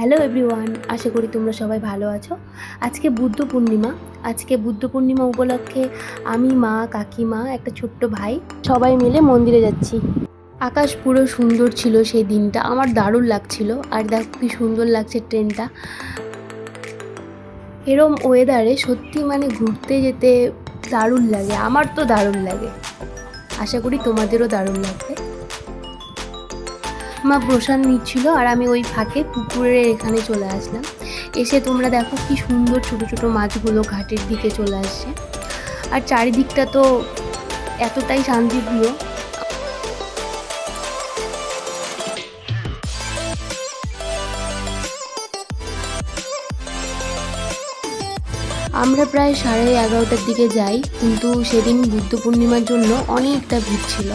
Hello everyone আশা করি তোমরা সবাই ভালো আছো। আজকে বুদ্ধ পূর্ণিমা। আজকে বুদ্ধ পূর্ণিমা উপলক্ষে আমি, মা, কাকিমা, একটা ছোট্ট ভাই সবাই মিলে মন্দিরে যাচ্ছি। আকাশ পুরো সুন্দর ছিল সেই দিনটা, আমার দারুণ লাগছিল, আর দেখ কি সুন্দর লাগছে ট্রেনটা। এরম ওয়েদারে সত্যি মানে ঘুরতে যেতে দারুণ লাগে, আমার তো দারুণ লাগে। আশা করি তোমাদেরও দারুণ লাগবে। মা প্রসাদ নিচ্ছিল আর আমি ওই ফাঁকে পুকুরের এখানে চলে আসলাম। এসে তোমরা দেখো কি সুন্দর ছোট ছোট মাছগুলো ঘাটের দিকে চলে আসছে। আর চারিদিকটা তো এতটাই শান্তিপ্রিয়। আমরা প্রায় সাড়ে এগারোটার দিকে যাই, কিন্তু সেদিন বুদ্ধ পূর্ণিমার জন্য অনেকটা ভিড় ছিল।